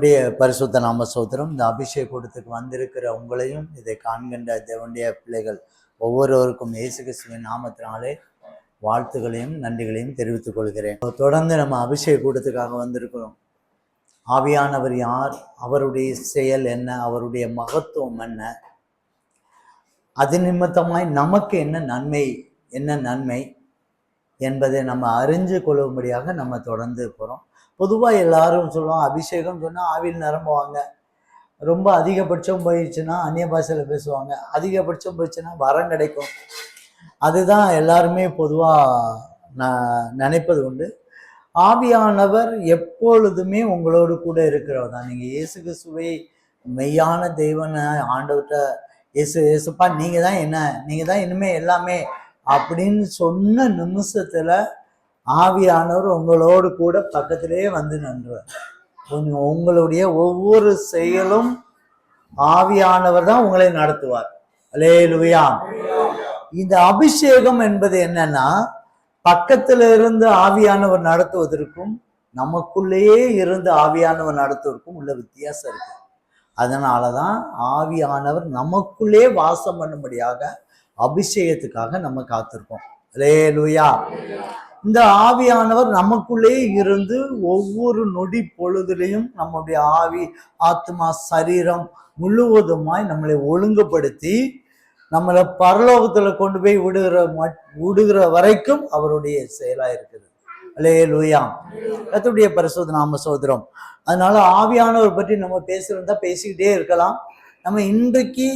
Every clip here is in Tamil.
கர்த்தருடைய பரிசுத்த நாம சோத்திரம் இந்த அபிஷேக கூட்டத்துக்கு வந்திருக்கிற உங்களையும் இதை காண்கின்ற தேவனுடைய பிள்ளைகள் ஒவ்வொருவருக்கும் இயேசு கிறிஸ்துவின் நாமத்தினாலே வாழ்த்துகளையும் நன்றிகளையும் தெரிவித்துக் கொள்கிறேன். தொடர்ந்து நம்ம அபிஷேக கூட்டத்துக்காக வந்திருக்கிறோம். ஆவியானவர் யார்? அவருடைய செயல் என்ன? அவருடைய மகத்துவம் என்ன? அது நிமித்தமாய் நமக்கு என்ன நன்மை? என்ன நன்மை? என்பதை நம்ம அறிஞ்சு கொள்ளும்படியாக நம்ம தொடர்ந்து போகிறோம் பொதுவாக எல்லாரும் சொல்லுவோம் அபிஷேகம் சொன்னால் ஆவியில் நிரம்புவாங்க. ரொம்ப அதிகபட்சம் போயிடுச்சுன்னா அந்நிய பாஷையில் பேசுவாங்க. அதிகபட்சம் போயிடுச்சுன்னா வரம் கிடைக்கும். அதுதான் எல்லாருமே பொதுவாக நான் நினைப்பது உண்டு. ஆவியானவர் எப்பொழுதுமே உங்களோடு கூட இருக்கிறவர் தான். நீங்கள் இயேசு கிறிஸ்துவை மெய்யான தெய்வனை ஆண்டவர்கிட்ட இயேசு இயேசுப்பா நீங்கள் தான் என்ன நீங்கள் தான் இனிமேல் எல்லாமே அப்படின்னு சொன்ன நிமிஷத்தில் ஆவியானவர் உங்களோடு கூட பக்கத்திலே வந்து நின்றுவார் கொஞ்சம் உங்களுடைய ஒவ்வொரு செயலும் ஆவியானவர் தான் உங்களை நடத்துவார். அலேலுயா இந்த அபிஷேகம் என்பது என்னன்னா பக்கத்துல இருந்து ஆவியானவர் நடத்துவதற்கும் நமக்குள்ளேயே இருந்து ஆவியானவர் நடத்துவதற்கும் உள்ள வித்தியாசம் இருக்கு. அதனாலதான் ஆவியானவர் நமக்குள்ளே வாசம் பண்ணும்படியாக அபிஷேகத்துக்காக நம்ம காத்திருக்கோம். லேலுயா இந்த ஆவியானவர் நமக்குள்ளே இருந்து ஒவ்வொரு நொடி பொழுதுலையும் நம்முடைய ஆவி ஆத்மா சரீரம் முழுவதுமாய் நம்மளை ஒழுங்குபடுத்தி நம்மளை பரலோகத்துல கொண்டு போய் விடுகிற மட்- விடுகிற வரைக்கும் அவருடைய செயலா இருக்குது. அலே லூயா கத்துடைய பரிசோதனை நாம சோதரம் அதனால ஆவியானவர் பற்றி நம்ம பேசுறதா பேசிக்கிட்டே இருக்கலாம். நம்ம இன்றைக்கு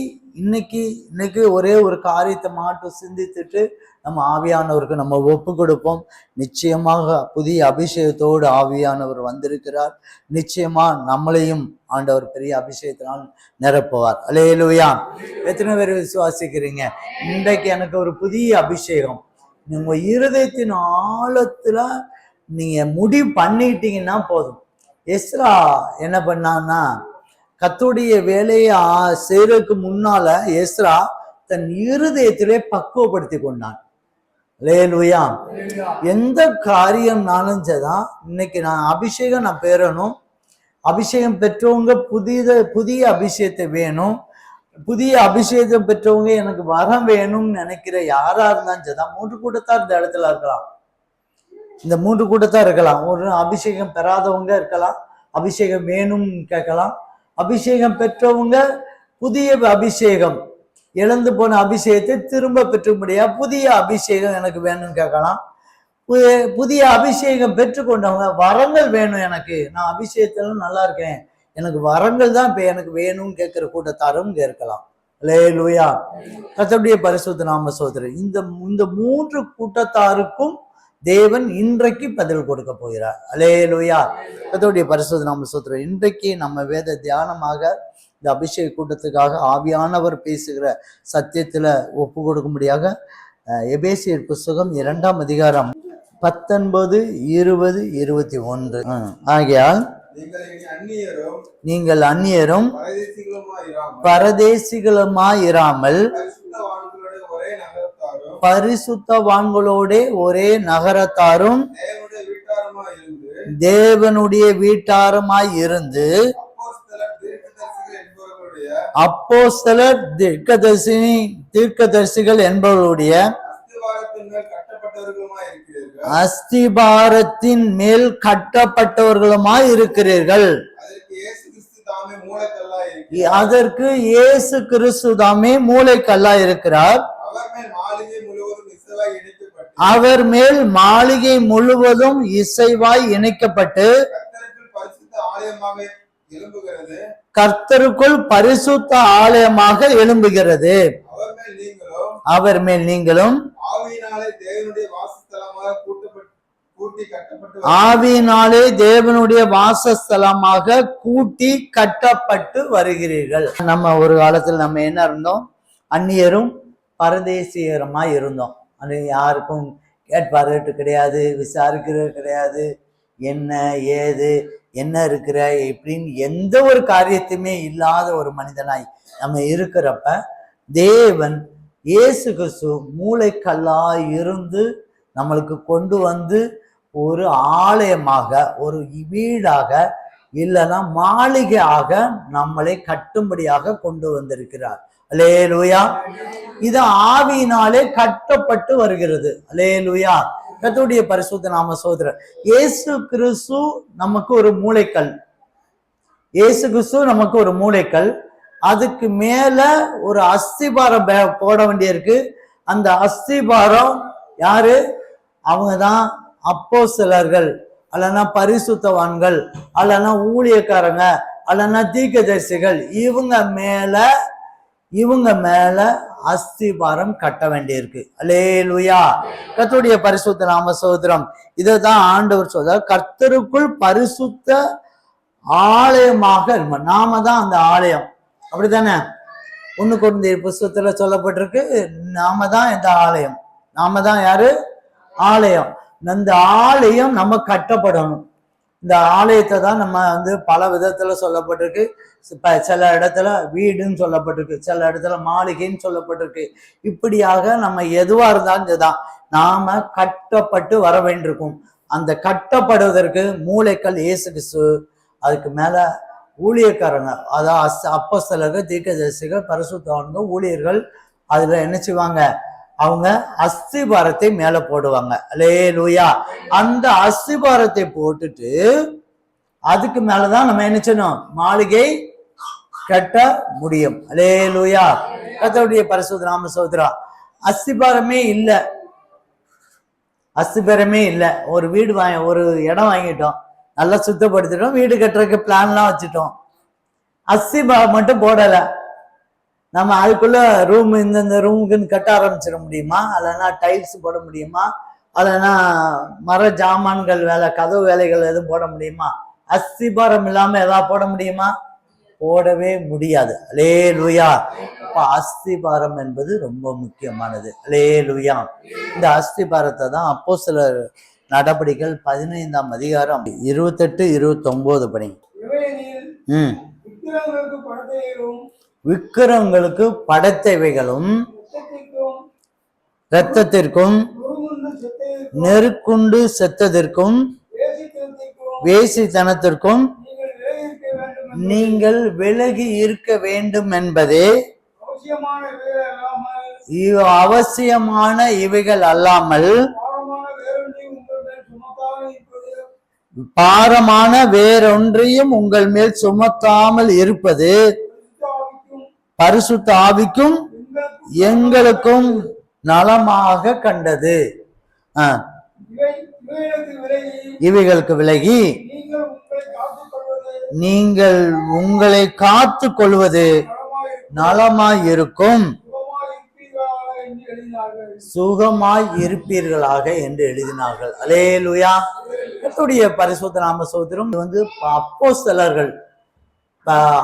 இன்னைக்கு இன்னைக்கு ஒரே ஒரு காரியத்தை மாட்டும் சிந்தித்துட்டு நம்ம ஆவியானவருக்கு நம்ம ஒப்பு கொடுப்போம். நிச்சயமாக புதிய அபிஷேகத்தோடு ஆவியானவர் வந்திருக்கிறார். நிச்சயமா நம்மளையும் ஆண்டவர் பெரிய அபிஷேகத்தினால் நிரப்புவார். அலையலுயா எத்தனை பேர் விசுவாசிக்கிறீங்க? இன்றைக்கு எனக்கு ஒரு புதிய அபிஷேகம். உங்க இருதயத்தின் ஆழத்துல நீங்க முடிவு பண்ணிட்டீங்கன்னா போதும். எஸ்ரா என்ன பண்ணான்னா கத்துடைய வேலையை செய்யறதுக்கு முன்னால எஸ்ரா தன் இருதயத்திலே பக்குவப்படுத்தி கொண்டான். லேலுயா எந்த காரியம்னாலும் சரிதான். இன்னைக்கு நான் அபிஷேகம் நான் பெறணும். அபிஷேகம் பெற்றவங்க புதிய புதிய அபிஷேகத்தை வேணும். புதிய அபிஷேகம் பெற்றவங்க எனக்கு வரம் வேணும்னு நினைக்கிற யாரா இருந்தாலும் சரிதான். மூன்று கூட்டத்தார் இந்த இடத்துல இருக்கலாம். இந்த மூன்று கூட்டத்தார் இருக்கலாம். ஒரு அபிஷேகம் பெறாதவங்க இருக்கலாம். அபிஷேகம் வேணும்னு கேட்கலாம். அபிஷேகம் பெற்றவங்க புதிய அபிஷேகம். இழந்து போன அபிஷேகத்தை திரும்ப பெற்றும்படியா புதிய அபிஷேகம் எனக்கு வேணும்னு கேட்கலாம். புதிய அபிஷேகம் பெற்றுக்கொண்டவங்க வரங்கள் வேணும் எனக்கு. நான் அபிஷேகத்துல நல்லா இருக்கேன். எனக்கு வரங்கள் தான் இப்ப எனக்கு வேணும்னு கேட்கிற கூட்டத்தாரும் கேட்கலாம் இருக்கலாம். லே லூயா கத்தபடிய பரிசுத்த நாம சோதரன் இந்த இந்த மூன்று கூட்டத்தாருக்கும் தேவன் இன்றைக்கு பதில் கொடுக்க போகிறார். அலே லூயா கத்தருடைய பரிசுத்த நாம சோதரர் இன்றைக்கு நம்ம வேத தியானமாக இந்த அபிஷேக கூட்டத்துக்காக ஆவியானவர் பேசுகிற சத்தியத்துல ஒப்பு கொடுக்கும்படியாக எபேசியர் புஸ்தகம் இரண்டாம் அதிகாரம் பத்தொன்பது இருபது இருபத்தி ஒன்று. ஆகையால் நீங்கள் அந்நியரும் பரதேசிகளுமாயிராமல் பரிசுத்தவான்களோடே ஒரே நகரத்தாரும் தேவனுடைய வீட்டாருமாய் இருந்து தீர்க்கதரிசிகள் என்பவர்களுடைய அப்போஸ்தலர் தீர்க்கதரிசினி தீர்க்கதரிசிகள் இருக்கிறீர்கள். அஸ்திபாரத்தின் மேல் கட்டப்பட்டவர்களுமாய் இருக்கிறீர்கள். அதற்கு இயேசு கிறிஸ்து தாமே மூளைக்கல்லாய் இருக்கிறார். அவர் மேல் மாளிகை முழுவதும் இசைவாய் இணைக்கப்பட்டு கர்த்தருக்குள் பரிசுத்த ஆலயமாக எழும்புகிறது. அவர் மேல் நீங்களும் அவர் மேல் நீங்களும் ஆவியினாலே தேவனுடைய வாசஸ்தலமாக கூட்டப்பட்டு கூட்டி கட்டப்பட்டு ஆவியினாலே தேவனுடைய வாசஸ்தலமாக கூட்டி கட்டப்பட்டு வருகிறீர்கள். நம்ம ஒரு காலத்தில் நம்ம என்ன இருந்தோம்? அந்நியரும் பரதேசியருமாய் இருந்தோம். அது யாருக்கும் கேட்பார்கிட்டு கிடையாது விசாரிக்கிறது கிடையாது. என்ன ஏது என்ன இருக்கிற இப்படின்னு எந்த ஒரு காரியத்தையுமே இல்லாத ஒரு மனிதனாய் நம்ம இருக்கிறப்ப தேவன் இயேசு கிறிஸ்து மூளைக்கல்லாய் இருந்து நம்மளுக்கு கொண்டு வந்து ஒரு ஆலயமாக ஒரு வீடாக இல்லைன்னா மாளிகையாக நம்மளை கட்டும்படியாக கொண்டு வந்திருக்கிறார். அலேலுயா இது ஆவியினாலே கட்டப்பட்டு வருகிறது. அலேலுயா கத்துடைய பரிசுத்த நாம சோதரர். இயேசு கிறிஸ்து நமக்கு ஒரு மூளைக்கல். இயேசு கிறிஸ்து நமக்கு ஒரு மூளைக்கல். அதுக்கு மேல ஒரு அஸ்திபாரம் போட வேண்டியிருக்கு. அந்த அஸ்திபாரம் யாரு? அவங்க தான் அப்போ சிலர்கள் அல்லனா பரிசுத்தவான்கள். அல்லனா ஊழியக்காரங்க. அல்லனா தீக்கதரிசிகள் இவங்க மேல இவங்க மேல அஸ்திபாரம் கட்ட வேண்டியிருக்கு. வய்யா கத்துடைய பரிசுத்த நாம சோதரம் இதுதான் ஆண்டவர் சொல்ற கர்த்தருக்குள் பரிசுத்த ஆலயமாக நாம தான் அந்த ஆலயம். அப்படித்தானே? ஒண்ணு குழந்தை புஸ்தகத்துல சொல்லப்பட்டிருக்கு நாம தான் இந்த ஆலயம். நாம தான் யாரு? ஆலயம். இந்த ஆலயம் நம்ம கட்டப்படணும். இந்த ஆலயத்தை தான் நம்ம வந்து பல விதத்தில் சொல்லப்பட்டிருக்கு. இப்போ சில இடத்துல வீடுன்னு சொல்லப்பட்டிருக்கு சில இடத்துல மாளிகைன்னு சொல்லப்பட்டிருக்கு. இப்படியாக நம்ம எதுவாக இருந்தாலும் இதுதான். நாம் கட்டப்பட்டு வர வேண்டியிருக்கும். அந்த கட்டப்படுவதற்கு மூளைக்கல் இயேசு கிறிஸ்து அதுக்கு மேலே ஊழியக்காரங்க அதாவது தீர்க்க தரிசிகள் பரிசுத்தவங்க ஊழியர்கள் அதில் என்ன செய்வாங்க? அவங்க அஸ்திபாரத்தை மேல போடுவாங்க. லே லூயா அந்த அஸ்திபாரத்தை போட்டுட்டு அதுக்கு மேலதான் நம்ம என்ன செய்யணும்? மாளிகை கட்ட முடியும். அலே லூயா கத்தருடைய பரிசுத்த நாம சோதரா அஸ்திபாரமே இல்லை. அஸ்திபாரமே இல்லை. ஒரு வீடு வாங்க ஒரு இடம் வாங்கிட்டோம். நல்லா சுத்தப்படுத்திட்டோம். வீடு கட்டுறதுக்கு பிளான்லாம் வச்சுட்டோம். அஸ்திபாரம் மட்டும் போடலை. நம்ம அதுக்குள்ள ரூம் இந்தந்த ரூமுக்குன்னு கட்ட ஆரம்பிச்சிட முடியுமா? இல்லைன்னா டைல்ஸ் போட முடியுமா? இல்லைன்னா மர ஜாமான்கள் வேலை கதவு வேலைகள் எதுவும் போட முடியுமா? அஸ்திபாரம் இல்லாம ஏதாவது போட முடியுமா? போடவே முடியாது. அலே லுயா அப்ப அஸ்திபாரம் என்பது ரொம்ப முக்கியமானது. அலே லுயா இந்த அஸ்திபாரத்தை தான் அப்போ சில நடபடிகள் பதினைந்தாம் அதிகாரம் இருபத்தெட்டு இருபத்தொன்பது படி இவையெனில் ம். விக்கிரங்களுக்கு படைத்தவைகளும் ரத்தத்திற்கும் இரத்தத்திற்கும் நெருக்குண்டு செத்ததற்கும் வேசித்தனத்திற்கும் நீங்கள் விலகி இருக்க வேண்டும் என்பதே அவசியமான இவைகள் அல்லாமல் பாரமான வேறொன்றையும் உங்கள் மேல் சுமத்தாமல் இருப்பது பாரமான வேறொன்றையும் உங்கள் மேல் சுமத்தாமல் இருப்பது கிறிஸ்துவாவிக்கும் பரிசுத்த ஆவிக்கும் எங்களுக்கும் நலமாக கண்டது. ஆ, இவைகளுக்கு விலகி நீங்கள் உங்களை காத்து கொள்வது நலமாய் இருக்கும். சுகமாய் இருப்பீர்களாக என்று எழுதினார்கள். எழுதினார்கள் அலேலுயா. கர்த்தருடைய பரிசுத்த நாம சோதரம் இது வந்து சிலர்கள்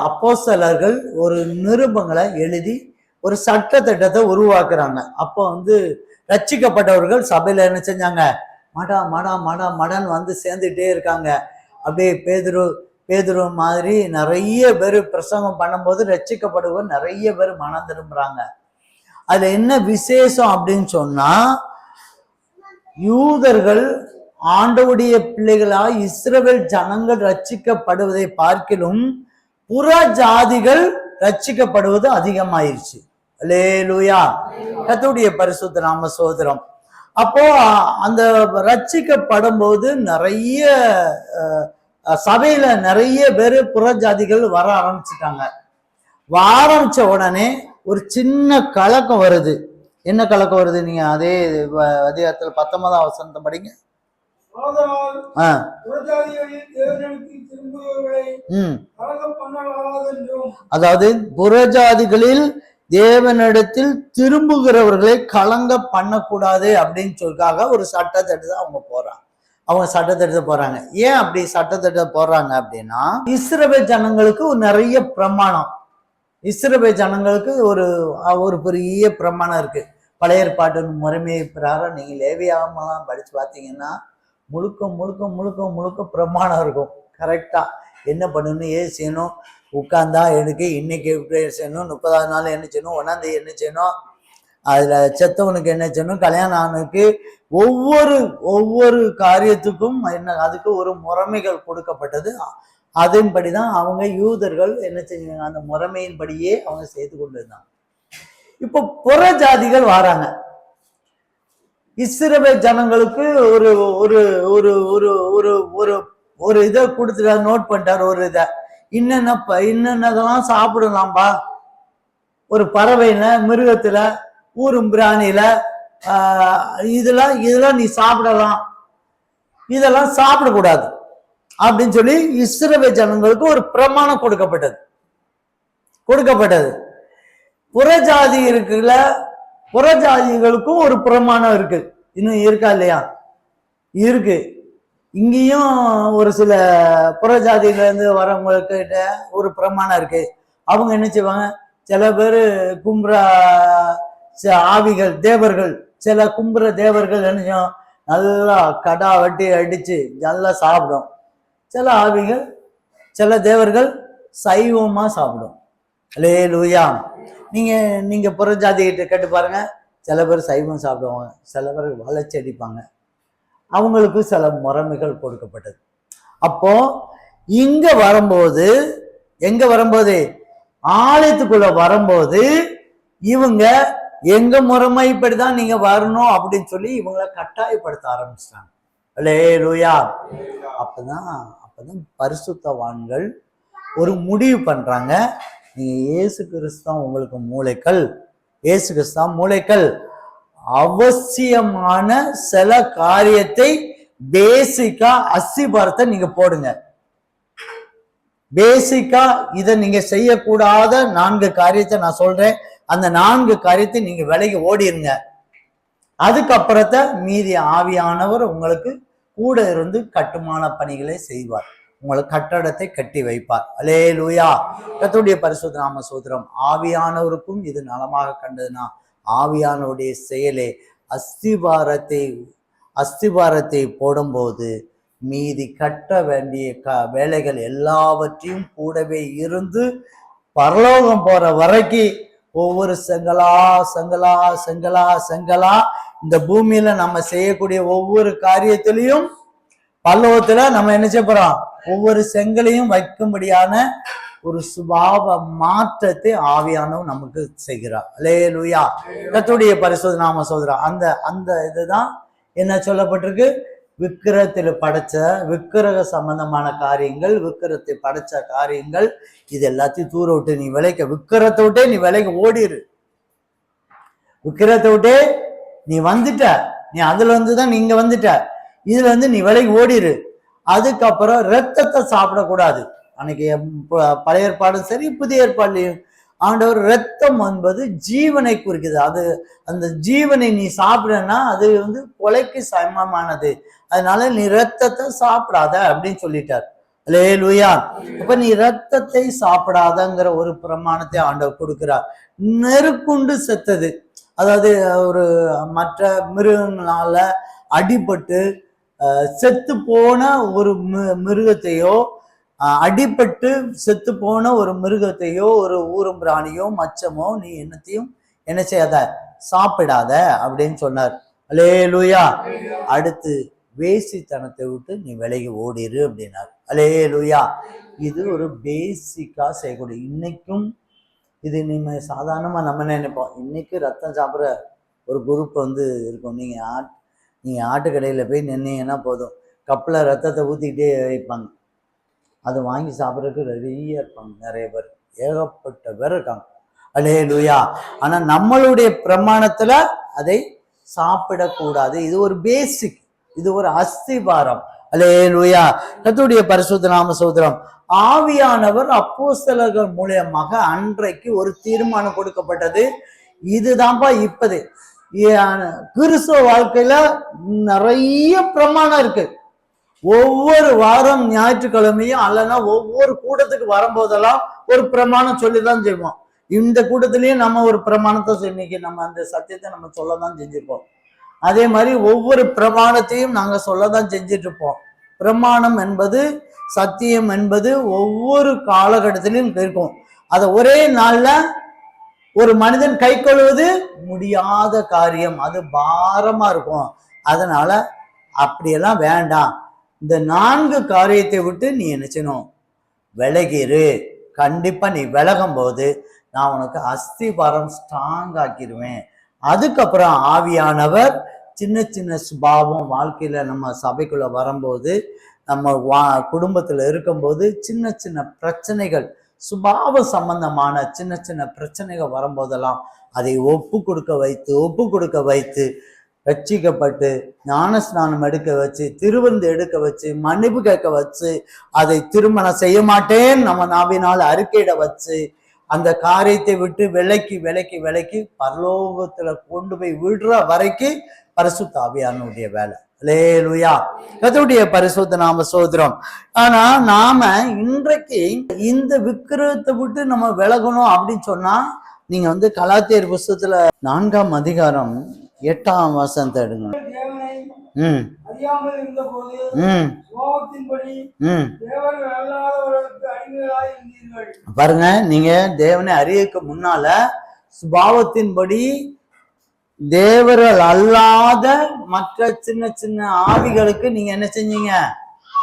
அப்போசலர்கள் ஒரு நிருபங்களை எழுதி ஒரு சட்ட திட்டத்தை உருவாக்குறாங்க. அப்போ வந்து ரட்சிக்கப்பட்டவர்கள் சபையில் என்ன செஞ்சாங்க? மடா மடா மடா மடன் வந்து சேர்ந்துகிட்டே இருக்காங்க. அப்படியே பேதுரு பேதுரு மாதிரி நிறைய பேர் பிரசங்கம் பண்ணும்போது ரட்சிக்கப்படுவோர் நிறைய பேர் மனம் திரும்புறாங்க. அதில் என்ன விசேஷம் அப்படின்னு சொன்னால் யூதர்கள் ஆண்டவுடைய பிள்ளைகளாக இஸ்ரவேல் ஜனங்கள் ரச்சிக்கப்படுவதை பார்க்கிலும் புற ஜாதிகள் ரட்சிக்கப்படுவது அதிகமாயிருச்சு. லேலுயா கத்துடைய பரிசுத்த நாம சோதரம் அப்போ அந்த ரட்சிக்கப்படும் போது நிறைய சபையில நிறைய பேர் புற ஜாதிகள் வர ஆரம்பிச்சிட்டாங்க. வர ஆரம்பிச்ச உடனே ஒரு சின்ன கலக்கம் வருது. என்ன கலக்கம் வருது? நீங்க அதே வ- பத்தொன்பதாம் வசனத்தை படிங்க. அதாவது புறஜாதிகளில் தேவனிடத்தில் திரும்புகிறவர்களை கலங்க பண்ணக்கூடாது அப்படின்னு சொல்லிக்காக ஒரு சட்டத்திட்டத்தை அவங்க போறாங்க. அவங்க சட்டத்திட்டத்தை போறாங்க. ஏன் அப்படி சட்டத்திட்டத்தை போடுறாங்க அப்படின்னா இஸ்ரவேல் ஜனங்களுக்கு ஒரு நிறைய பிரமாணம். இஸ்ரவேல் ஜனங்களுக்கு ஒரு ஒரு பெரிய பிரமாணம் இருக்கு. பழைய ஏற்பாட்டின் முறைமை பிரகாரம் நீங்க லேவியாமலாம் படிச்சு பார்த்தீங்கன்னா முழுக்க முழுக்க முழுக்க முழுக்க பிரமாணம் இருக்கும். கரெக்டாக என்ன பண்ணணும் ஏது செய்யணும்? உட்காந்தா எனக்கு இன்னைக்கு எப்படி செய்யணும் முப்பதாவது நாள் என்ன செய்யணும் ஒன்றாந்தேதி என்ன செய்யணும்? அதில் செத்தவனுக்கு என்ன செய்யணும்? கல்யாணம் ஆனதுக்கு ஒவ்வொரு ஒவ்வொரு காரியத்துக்கும் என்ன அதுக்கு ஒரு முறைமைகள் கொடுக்கப்பட்டது. அதன்படி தான் அவங்க யூதர்கள் என்ன செஞ்சாங்க? அந்த முறைமையின்படியே அவங்க செய்து கொண்டு இருந்தாங்க இப்போ புற ஜாதிகள் வராங்க. இஸ்ரவேல் ஜனங்களுக்கு ஒரு ஒரு ஒரு ஒரு ஒரு ஒரு ஒரு இதை கொடுத்துட்டாரு நோட் பண்ணிட்டார் ஒரு இதை. இன்னென்ன ப- இன்னென்னதெல்லாம் சாப்பிடலாம்பா? ஒரு பறவையில மிருகத்துல ஊரும் பிராணியில இதெல்லாம் இதெல்லாம் நீ சாப்பிடலாம். இதெல்லாம் சாப்பிடக்கூடாது. அப்படின்னு சொல்லி இஸ்ரவே ஜனங்களுக்கு ஒரு பிரமாணம் கொடுக்கப்பட்டது. கொடுக்கப்பட்டது. புறஜாதி இருக்குல்ல புறஜாதிகளுக்கும் ஒரு பிரமாணம் இருக்கு. இன்னும் இருக்கா இல்லையா? இருக்கு. இங்கேயும் ஒரு சில புறஜாதியிலேருந்து வரவங்கக்கிட்ட ஒரு பிரமாணம் இருக்கு. அவங்க என்ன செய்வாங்க? சில பேர் கும்புற ச- ஆவிகள் தேவர்கள். சில கும்புற தேவர்கள் என்ன நல்லா கடா வெட்டி அடித்து நல்லா சாப்பிடும். சில ஆவிகள் சில தேவர்கள் சைவமாக சாப்பிடும். லே லூயா நீங்கள் நீங்கள் புறஜாதி கிட்ட கேட்டு பாருங்கள் சில பேர் சைவம் சாப்பிடுவாங்க. சில பேர் வளர்ச்சி அடிப்பாங்க. அவங்களுக்கு சில முறைமைகள் கொடுக்கப்பட்டது. அப்போது இங்கே வரும்போது எங்கே வரும்போது? ஆலயத்துக்குள்ளே வரும்போது இவங்க எங்க முறைமைப்படிதான் நீங்க வரணும் அப்படின்னு சொல்லி இவங்கள கட்டாயப்படுத்த ஆரம்பிச்சிட்டாங்க. லே லூயா அப்பதான் அப்பதான் பரிசுத்தவான்கள் ஒரு முடிவு பண்றாங்க. நீங்கள் இயேசு கிறிஸ்தான் உங்களுக்கு மூளைக்கல். இயேசு கிறிஸ்தான் மூளைக்கல். அவசியமான சில காரியத்தை பேசிக்கா அஸ்திபாரத்தை நீங்க போடுங்க. பேசிக்கா இதை நீங்க செய்யக்கூடாத நான்கு காரியத்தை நான் சொல்றேன். அந்த நான்கு காரியத்தை நீங்க விலகி ஓடிருங்க. அதுக்கப்புறத்தை மீதி ஆவியானவர் உங்களுக்கு கூட இருந்து கட்டுமான பணிகளை செய்வார். உங்களுக்கு கட்டடத்தை கட்டி வைப்பார். அலே லூயா கத்துடைய பரிசுத்த நாம சோதரம் ஆவியானவருக்கும் இது நலமாக கண்டதுன்னா ஆவியானவருடைய செயலே அஸ்திபாரத்தை அஸ்திபாரத்தை போடும்போது மீதி கட்ட வேண்டிய க வேலைகள் எல்லாவற்றையும் கூடவே இருந்து பரலோகம் போற வரைக்கும் ஒவ்வொரு செங்கலா செங்கலா செங்கலா செங்கலா இந்த பூமியில நம்ம செய்யக்கூடிய ஒவ்வொரு காரியத்திலையும் பல்லவத்துல நம்ம என்ன செய்ய போறோம்? ஒவ்வொரு செங்கலையும் வைக்கும்படியான ஒரு சுபாவ மாற்றத்தை ஆவியானவர் நமக்கு செய்கிறார். அலே லுயா கத்துடைய பரிசோதனை நாம சொல்றோம் அந்த அந்த இதுதான் என்ன சொல்லப்பட்டிருக்கு? விக்கிரத்தில் படைச்ச விக்கிரக சம்பந்தமான காரியங்கள் விக்கிரத்தை படைச்ச காரியங்கள் இது எல்லாத்தையும் தூர விட்டு நீ விலைக்க விக்கிரத்தை விட்டே நீ விலைக்கு ஓடிரு. விக்கிரத்தை விட்டே நீ வந்துட்ட. நீ அதுல இருந்து தான் நீங்க வந்துட்ட. இதுல இருந்து நீ விலைக்கு ஓடிரு. அதுக்கப்புறம் ரத்தத்தை சாப்பிடக்கூடாது. அன்னைக்கு எம் ப- பழைய ஏற்பாடும் சரி புதிய ஏற்பாடுலையும் ஆண்டவர் ரத்தம் என்பது ஜீவனை குறிக்குது. அது அந்த ஜீவனை நீ சாப்பிடனா அது வந்து கொலைக்கு சமமானது. அதனால நீ ரத்தத்தை சாப்பிடாத அப்படின்னு சொல்லிட்டார். லே லூயா அப்ப நீ ரத்தத்தை சாப்பிடாதங்கிற ஒரு பிரமாணத்தை ஆண்டவர் கொடுக்கிறார். நெருக்குண்டு செத்தது. அதாவது ஒரு மற்ற மிருகங்களால அடிபட்டு செத்து போன ஒரு மிருகத்தையோ அடிபட்டு செத்து போன ஒரு மிருகத்தையோ ஒரு ஊரும் பிராணியோ மச்சமோ நீ என்னத்தையும் என்ன செய்யாத? சாப்பிடாத அப்படின்னு சொன்னார். அலே லூயா அடுத்து வேசித்தனத்தை விட்டு நீ விலகி ஓடிரு அப்படின்னார். அலே லூயா இது ஒரு பேசிக்கா செய்யக்கூடிய இன்னைக்கும் இது நம்ம சாதாரணமா நம்ம நினைப்போம்? இன்னைக்கு ரத்தம் சாப்பிட்ற ஒரு குரூப் வந்து இருக்கும். நீங்க நீங்கள் ஆட்டுக்கடையில் ஆட்டுக்கடையில போய் நின்னீங்கன்னா போதும். கப்பில் ரத்தத்தை ஊற்றிக்கிட்டே வைப்பாங்க அதை வாங்கி சாப்பிட்றதுக்கு ரெடியாக இருப்பாங்க நிறைய பேர். ஏகப்பட்ட பேர் இருக்காங்க. அலே லூயா ஆனா நம்மளுடைய பிரமாணத்துல அதை சாப்பிடக்கூடாது. இது ஒரு பேசிக் இது ஒரு அஸ்திபாரம் அலே லூயா கத்துடைய பரிசுத்த நாம சோதரம் ஆவியானவர் அப்போஸ்தலர்கள் மூலியமாக அன்றைக்கு ஒரு தீர்மானம் கொடுக்கப்பட்டது. இதுதான்ப்பா இப்பது. கிறிஸ்துவ வாழ்க்கையில நிறைய பிரமாணம் இருக்கு. ஒவ்வொரு வாரம் ஞாயிற்றுக்கிழமையும் அல்லனா ஒவ்வொரு கூட்டத்துக்கு வரும்போதெல்லாம் ஒரு பிரமாணம் சொல்லிதான் செய்வோம். இந்த கூட்டத்திலயும் நம்ம ஒரு பிரமாணத்தை இன்னைக்கு நம்ம அந்த சத்தியத்தை நம்ம சொல்லதான் செஞ்சிருப்போம். அதே மாதிரி ஒவ்வொரு பிரமாணத்தையும் நாங்க சொல்லதான் செஞ்சிட்டு இருப்போம் பிரமாணம் என்பது சத்தியம் என்பது ஒவ்வொரு காலகட்டத்திலும் இருக்கும். அதை ஒரே நாள்ல ஒரு மனிதன் கை கொள்வது முடியாத காரியம். அது பாரமாக இருக்கும். அதனால் அப்படியெல்லாம் வேண்டாம். இந்த நான்கு காரியத்தை விட்டு நீ என்ன செய்யணும்? விலகிரு. கண்டிப்பாக நீ விலகும் போது நான் உனக்கு அஸ்திபாரம் ஸ்ட்ராங் ஆக்கிடுவேன் அதுக்கப்புறம் ஆவியானவர் சின்ன சின்ன சுபாவம் வாழ்க்கையில் நம்ம சபைக்குள்ளே வரும்போது நம்ம வா குடும்பத்தில் இருக்கும்போது சின்ன சின்ன பிரச்சனைகள் சுபாவ சம்பந்தமான சின்ன சின்ன பிரச்சனைகள் வரும்போதெல்லாம் அதை ஒப்பு கொடுக்க வைத்து ஒப்பு கொடுக்க வைத்து ரட்சிக்கப்பட்டு ஞான ஸ்நானம் எடுக்க வச்சு திருவிருந்து எடுக்க வச்சு மன்னிப்பு கேட்க வச்சு அதை திருமணம் செய்ய மாட்டேன் நம்ம நாவினால் அறிக்கையிட வச்சு அந்த காரியத்தை விட்டு விலக்கி விலக்கி விலக்கி பரலோகத்துல கொண்டு போய் விடுற வரைக்கும் பரிசுத்த ஆவியானுடைய வேலை. லேலுயா கத்துடைய பரிசுத்த நாம சோதரம் ஆனா நாம இன்றைக்கு இந்த விக்கிரகத்தை விட்டு நம்ம விலகணும் அப்படின்னு சொன்னா நீங்க வந்து கலாத்தியர் புஸ்தத்துல நான்காம் அதிகாரம் எட்டாம் வசனத்தை எடுங்க. ம். ம். ம். பாருங்க நீங்க தேவனை அறியக்கு முன்னால சுபாவத்தின்படி தேவர்கள் அல்லாத மற்ற சின்ன சின்ன ஆவிகளுக்கு நீங்க என்ன செஞ்சீங்க?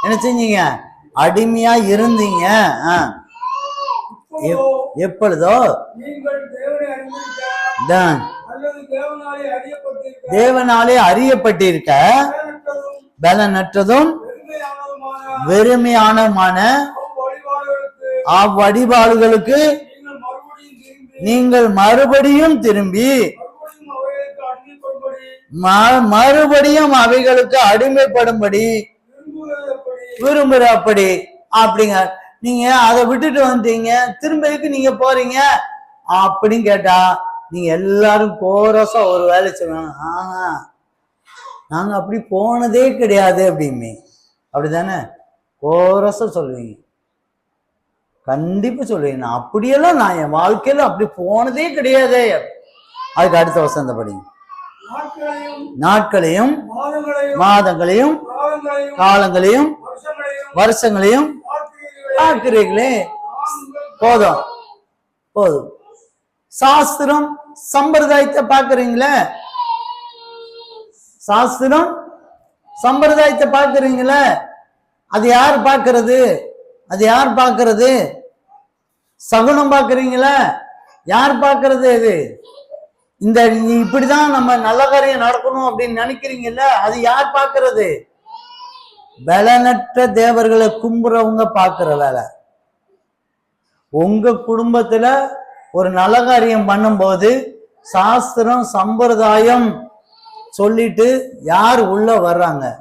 என்ன செஞ்சீங்க? அடிமையா இருந்தீங்க. ஆ. எப்பொழுதோ? தேவனாலே அறியப்பட்டிருக்க பலனற்றதும் வெறுமையானமான அவ்வழிபாடுகளுக்கு நீங்கள் மறுபடியும் திரும்பி மறுபடியும் அவைகளுக்கு அடிமைப்படும்படி விரும்புகிற அப்படி அப்படிங்க நீங்க அதை விட்டுட்டு வந்தீங்க. திரும்ப எதுக்கு நீங்க போறீங்க? அப்படின்னு கேட்டா நீங்க எல்லாரும் கோரஸா ஒரு வேலை செய்வாங்க. ஆஹா நாங்க அப்படி போனதே கிடையாது அப்படிமே. அப்படிதானே கோரஸா சொல்லுவீங்க. கண்டிப்பா சொல்லுவீங்க. நான் அப்படியெல்லாம் நான் என் வாழ்க்கையில அப்படி போனதே கிடையாதே. அதுக்கு அடுத்த வசந்த படிங்க நாட்களையும் நாட்களையும் மாதங்களையும் காலங்களையும் வருஷங்களையும் பார்க்கிறீர்களே. போதும். போதும். சாஸ்திரம் சம்பிரதாயத்தை பார்க்கறீங்களே? சாஸ்திரம் சம்பிரதாயத்தை பார்க்கறீங்களே? அது யார் பார்க்கறது? அது யார் பார்க்கறது? சகுனம் பார்க்கறீங்களே? யார் பார்க்கறது இது இந்த நீ இப்படிதான் நம்ம நல்ல காரியம் நடக்கணும் அப்படின்னு நினைக்கிறீங்கல்ல? அது யார் பார்க்கறது? பலனற்ற தேவர்களை கும்புறவங்க பார்க்குற வேலை. உங்க குடும்பத்துல ஒரு நல்ல காரியம் பண்ணும்போது சாஸ்திரம் சம்பிரதாயம் சொல்லிட்டு யார் உள்ள வர்றாங்க?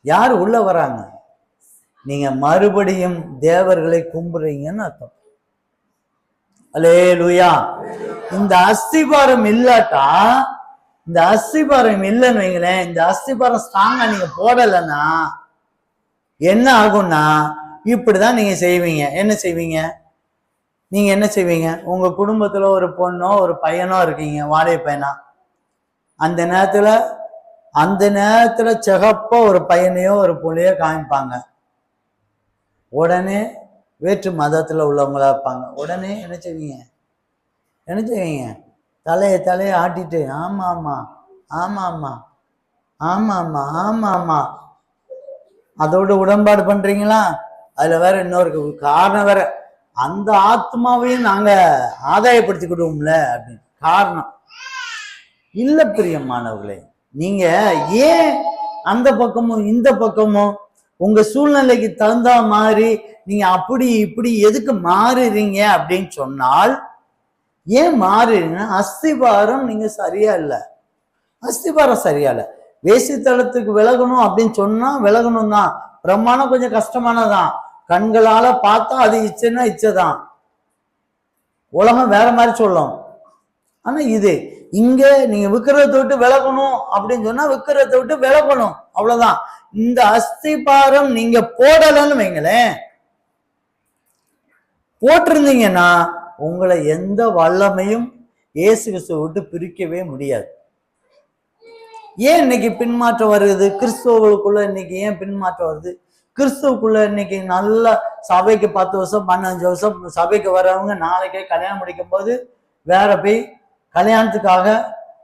யார் உள்ள வர்றாங்க? நீங்க மறுபடியும் தேவர்களை கும்புறீங்கன்னு அர்த்தம். அலே லுயா இந்த அஸ்திபாரம் இல்லாட்டா இந்த அஸ்திபாரம் இல்லைன்னு வைங்களேன் இந்த அஸ்திபாரம் ஸ்ட்ராங்கா நீங்க போடலைன்னா என்ன ஆகும்னா இப்படிதான் நீங்க செய்வீங்க. என்ன செய்வீங்க? நீங்க என்ன செய்வீங்க? உங்க குடும்பத்துல ஒரு பொண்ணோ ஒரு பையனோ இருக்கீங்க வாடகை பையனா? அந்த நேரத்துல அந்த நேரத்துல சிகப்பா ஒரு பையனையோ ஒரு பொண்ணையோ காமிப்பாங்க. உடனே வேற்று மதத்துல உள்ளவங்களா இருப்பாங்க. உடனே என்ன செய்வீங்க? என்ன செய்வீங்க? தலையை தலையை ஆட்டிட்டு ஆமாம்மா ஆமாம்மா ஆமாம்மா ஆமாம்மா அதோட உடன்பாடு பண்ணுறீங்களா அதில் வேற இன்னொரு காரணம் வேற. அந்த ஆத்மாவையும் நாங்கள் ஆதாயப்படுத்திக்கிடுவோம்ல அப்படின்னு. காரணம். இல்லை பிரியமானவர்களே நீங்கள் ஏன் அந்த பக்கமும் இந்த பக்கமும் உங்கள் சூழ்நிலைக்கு தகுந்த மாதிரி நீங்கள் அப்படி இப்படி எதுக்கு மாறுறீங்க அப்படின்னு சொன்னால் ஏன் மாறுறீங்க அஸ்திபாரம் நீங்க சரியா இல்லை. அஸ்திபாரம் சரியா இல்லை. வேசித்தளத்துக்கு விலகணும் அப்படின்னு சொன்னா விலகணும் தான். பிரம்மாணம் கொஞ்சம் கஷ்டமானதான். கண்களால பார்த்தா அது இச்சைன்னா இச்சைதான். உலகம் வேற மாதிரி சொல்லும். ஆனா இது இங்க நீங்க விக்கிரத்தை விட்டு விலகணும் அப்படின்னு சொன்னா விக்கிரத்தை விட்டு விலகணும். அவ்வளவுதான். இந்த அஸ்திபாரம் நீங்க போடலன்னு வைங்களேன். போட்டிருந்தீங்கன்னா உங்களை எந்த வல்லமையும் இயேசு கிறிஸ்துவை விட்டு பிரிக்கவே முடியாது. ஏன் இன்னைக்கு பின்மாற்றம் வருது? கிறிஸ்துவர்களுக்குள்ள இன்னைக்கு ஏன் பின்மாற்றம் வருது? கிறிஸ்துவுக்குள்ள இன்னைக்கு நல்ல சபைக்கு பத்து வருஷம் பன்னஞ்சு வருஷம் சபைக்கு வர்றவங்க நாளைக்கே கல்யாணம் முடிக்கும் போது வேற போய் கல்யாணத்துக்காக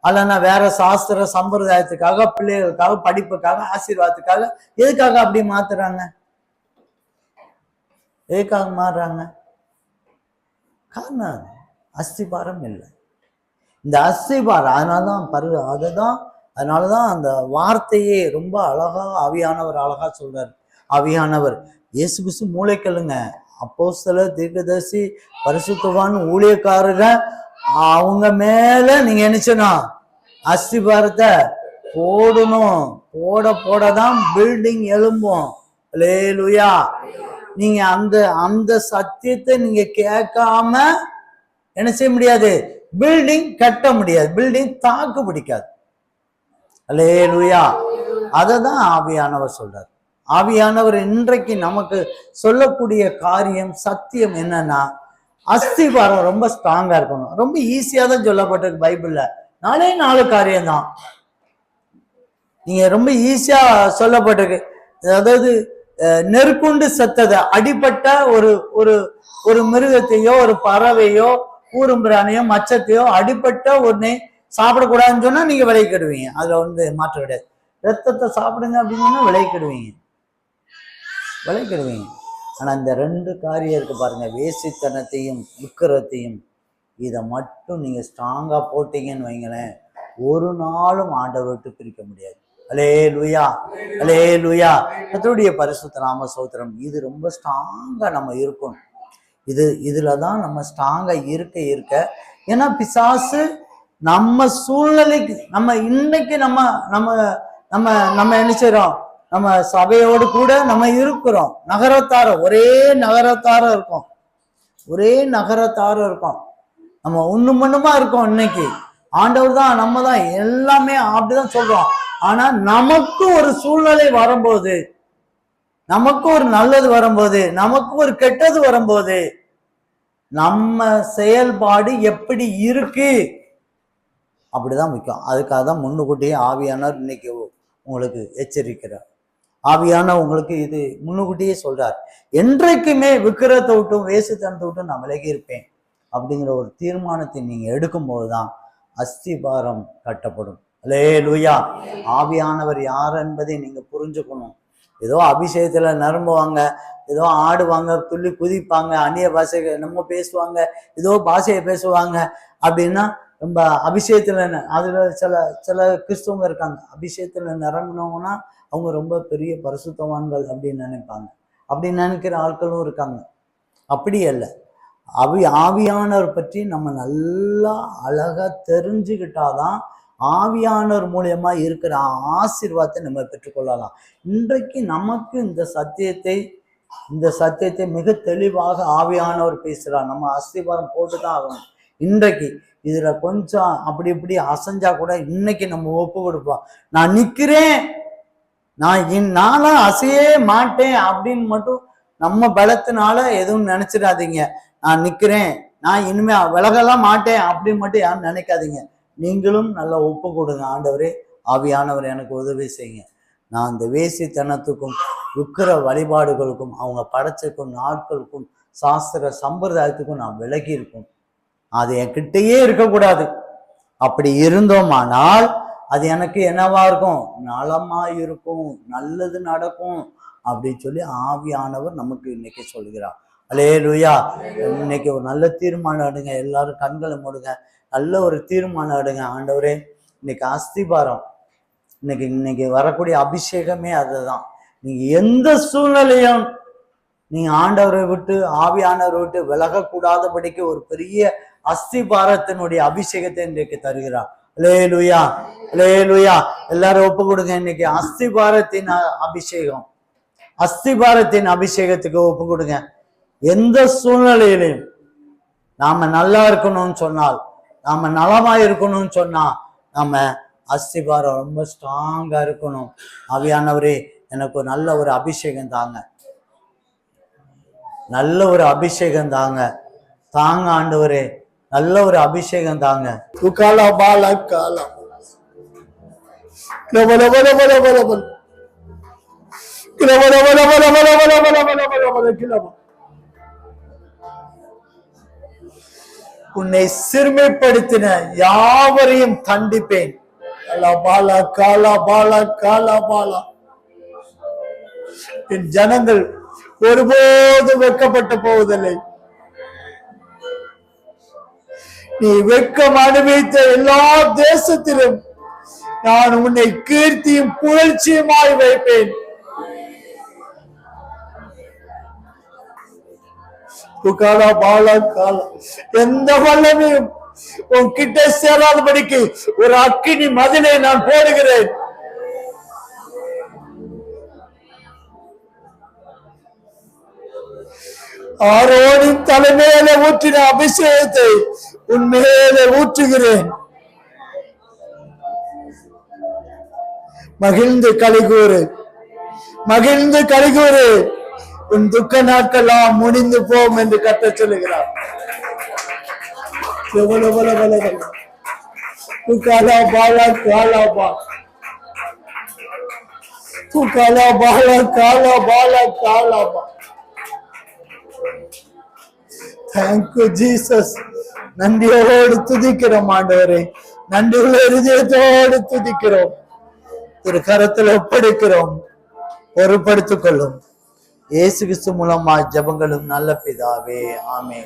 அல்லனா வேற சாஸ்திர சம்பிரதாயத்துக்காக பிள்ளைகளுக்காக படிப்புக்காக ஆசீர்வாதத்துக்காக எதுக்காக அப்படி மாத்துறாங்க? எதுக்காக மாறுறாங்க? காரணம் அஸ்திபாரம் இல்லை. இந்த அஸ்திபாரம் அதனால தான் பரு அதுதான் அதனால தான் அந்த வார்த்தையே ரொம்ப அழகா ஆவியானவர் அழகாக சொல்கிறார் ஆவியானவர் இயேசு கிறிஸ்து மூளைக்கல்லுங்க சில தீர்க்கதரிசி பரிசுத்தவான் ஊழியக்காரங்க அவங்க மேல நீங்க நினைச்சனா அஸ்திபாரத்தை போடணும். போட போட தான் பில்டிங் எழும்பும். லேலுயா நீங்க அந்த அந்த சத்தியத்தை நீங்க கேட்காம என்ன செய்ய முடியாது? பில்டிங் கட்ட முடியாது. பில்டிங் தாக்கு பிடிக்காது. லேலுயா அதை தான் ஆவியானவர் சொல்றார். ஆவியானவர் இன்றைக்கு நமக்கு சொல்லக்கூடிய காரியம் சத்தியம் என்னன்னா அஸ்திபாரம் ரொம்ப ஸ்ட்ராங்கா இருக்கணும். ரொம்ப ஈஸியா தான் சொல்லப்பட்டிருக்கு பைபிள்ல. நாலே நாலு காரியம் தான் நீங்க ரொம்ப ஈஸியா சொல்லப்பட்டிருக்கு. அதாவது நெருக்குண்டு செத்தது. அடிப்பட்ட ஒரு ஒரு ஒரு மிருகத்தையோ ஒரு பறவையோ ஊரும்பிரானையோ மச்சத்தையோ அடிப்பட்ட ஒன்னே சாப்பிடக்கூடாதுன்னு சொன்னா நீங்க விலைக்கிடுவீங்க அதுல வந்து மாற்றம் கிடையாது. ரத்தத்தை சாப்பிடுங்க அப்படின்னா விலைக்கிடுவீங்க விலைக்கிடுவீங்க ஆனா இந்த ரெண்டு காரியம் இருக்கு பாருங்க. வேசித்தனத்தையும் உக்கரத்தையும் இதை மட்டும் நீங்க ஸ்ட்ராங்கா போட்டீங்கன்னு வைங்களேன் ஒரு நாளும் ஆண்டவர் விட்டு பிரிக்க முடியாது. அலே லுயா அலே லுயா கத்தருடைய பரிசுத்த நாம சோத்திரம். இது ரொம்ப ஸ்ட்ராங்கா நம்ம இருக்கணும். இது இதுல தான் நம்ம ஸ்ட்ராங்கா இருக்க இருக்க. ஏன்னா பிசாசு நம்ம சூழ்நிலைக்கு நம்ம இன்னைக்கு நம்ம நம்ம நம்ம நம்ம என்ன செய்கிறோம் நம்ம சபையோடு கூட நம்ம இருக்கிறோம். நகரத்தார ஒரே நகரத்தார இருக்கோம். ஒரே நகரத்தார இருக்கோம். நம்ம ஒண்ணு மண்ணுமா இருக்கோம் இன்னைக்கு? ஆண்டவர் தான் நம்ம தான் எல்லாமே அப்படிதான் சொல்றோம். ஆனா நமக்கு ஒரு சூழ்நிலை வரும்போது நமக்கு ஒரு நல்லது வரும்போது நமக்கு ஒரு கெட்டது வரும்போது நம்ம செயல்பாடு எப்படி இருக்கு? அப்படிதான் முக்கியம். அதுக்காக தான் முன்னுக்கூட்டியே ஆவியானவர் இன்னைக்கு உங்களுக்கு எச்சரிக்கிறார். ஆவியான உங்களுக்கு இது முன்னுக்கூட்டியே சொல்றார். என்றைக்குமே விக்கிரத்தை விட்டும் வேசுத்தனத்தை விட்டும் நான் விலகி இருப்பேன். அப்படிங்கிற ஒரு தீர்மானத்தை நீங்க எடுக்கும்போது தான் அஸ்திபாரம் கட்டப்படும். அலே லூயா ஆவியானவர் யார் என்பதை நீங்க புரிஞ்சுக்கணும். ஏதோ அபிஷேகத்துல நிரம்புவாங்க ஏதோ ஆடுவாங்க துள்ளி குதிப்பாங்க அந்நிய பாஷை நம்ம பேசுவாங்க ஏதோ பாஷையை பேசுவாங்க அப்படின்னா ரொம்ப அபிஷேகத்துல ந- அதுல சில சில கிறிஸ்தவங்க இருக்காங்க. அபிஷேகத்துல நிரம்பினவங்கன்னா அவங்க ரொம்ப பெரிய பரிசுத்தவான்கள் அப்படின்னு நினைப்பாங்க. அப்படி நினைக்கிற ஆட்களும் இருக்காங்க. அப்படி இல்லை அவி ஆவியானவர் பற்றி நம்ம நல்லா அழகாக தெரிஞ்சுக்கிட்டாதான் ஆவியானவர் மூலயமா இருக்கிற ஆசீர்வாதத்தை நம்ம பெற்றுக்கொள்ளலாம் இன்றைக்கு நமக்கு இந்த சத்தியத்தை இந்த சத்தியத்தை மிக தெளிவாக ஆவியானவர் பேசுகிறார் நம்ம அஸ்திபாரம் போட்டு தான் ஆகணும். இன்றைக்கு இதில் கொஞ்சம் அப்படி இப்படி அசைஞ்சா கூட இன்னைக்கு நம்ம ஒப்பு கொடுப்போம். நான் நிற்கிறேன் நான் இன்- நானும் அசையே மாட்டேன் அப்படின்னு மட்டும் நம்ம பலத்தினால எதுவும் நினச்சிடாதீங்க. நான் நிற்கிறேன் நான் இனிமே விலகலாம் மாட்டேன் அப்படின்னு மட்டும் யாரும் நினைக்காதீங்க. நீங்களும் நல்லா ஒப்பு கொடுங்க ஆண்டவரே. ஆவியானவர் எனக்கு உதவி செய்யுங்க. நான் இந்த வேசித்தனத்துக்கும் விக்கிர வழிபாடுகளுக்கும் அவங்க படைச்சிருக்கும் நாட்களுக்கும் சாஸ்திர சம்பிரதாயத்துக்கும் நான் விலகி இருக்கும். அது என்கிட்டயே இருக்கக்கூடாது. அப்படி இருந்தோமானால் அது எனக்கு என்னவா இருக்கும்? நலமா இருக்கும். நல்லது நடக்கும் அப்படின்னு சொல்லி ஆவியானவர் நமக்கு இன்னைக்கு சொல்கிறார். அலே லுயா இன்னைக்கு ஒரு நல்ல தீர்மானம் எடுங்க. எல்லாரும் கண்களை மூடுங்க. நல்ல ஒரு தீர்மானம் எடுங்க. ஆண்டவரே இன்னைக்கு அஸ்திபாரம். இன்னைக்கு இன்னைக்கு வரக்கூடிய அபிஷேகமே அதுதான். நீங்க எந்த சூழ்நிலையும் நீங்க ஆண்டவரை விட்டு ஆவியானவரை விட்டு விலகக்கூடாதபடிக்கு ஒரு பெரிய அஸ்திபாரத்தினுடைய அபிஷேகத்தை இன்றைக்கு தருகிறார். லே லுயா லே லுயா எல்லாரும் ஒப்பு கொடுங்க. இன்னைக்கு அஸ்திபாரத்தின் அபிஷேகம். அஸ்திபாரத்தின் அபிஷேகத்துக்கு ஒப்பு கொடுங்க. எந்த சூழ்நிலையிலையும் நாம நல்லா இருக்கணும்னு சொன்னால் நாம நலமா இருக்கணும்னு சொன்னா நம்ம அஸ்திபாரம் ரொம்ப ஸ்ட்ராங்கா இருக்கணும் அவையானவரே எனக்கு நல்ல ஒரு அபிஷேகம் தாங்க நல்ல ஒரு அபிஷேகம் தாங்க தாங்க ஆண்டவரே நல்ல ஒரு அபிஷேகம் தாங்க Ukala bala kala. Lava உன்னை சிறுமைப்படுத்தின யாவரையும் தண்டிப்பேன். Kala bala kala bala kala என் ஜனங்கள் ஒருபோதும் வெட்கப்பட்டு போவதில்லை. நீ வெட்கம் அனுபவித்த எல்லா தேசத்திலும் நான் உன்னை கீர்த்தியும் புகழ்ச்சியுமாய் வைப்பேன். புகாலா பாலா காலா. எந்த வல்லமையும் உன் கிட்ட சேராதபடிக்கு ஒரு அக்கினி மதிலை நான் போடுகிறேன். ஆரோனின் தலைமையில ஊற்றின அபிஷேகத்தை உன் மேலே ஊற்றுகிறேன். மகிழ்ந்து கலிகூறு மகிழ்ந்து கலிகூறு உன் துக்க நாட்கள்லாம் முடிந்து போம் என்று கத்த சொல்லுகிறார். எவ்வளவு எவ்வளவு எவ்வளவு எவ்வளவு. துக்காலா பாலா காலா பா. துக்காலா பாலா காலா பாலா காலா பா. தேங்க்யூ ஜீசஸ் நன்றியோடு துதிக்கிறோம் ஆண்டவரே. நன்றியுள்ள இருதயத்தோடு துதிக்கிறோம். திரு கரத்தில் ஒப்படைக்கிறோம். பொறுப்படுத்திக் கொள்ளும். இயேசு கிறிஸ்து மூலமா ஜபங்களும் நல்ல பிதாவே. ஆமே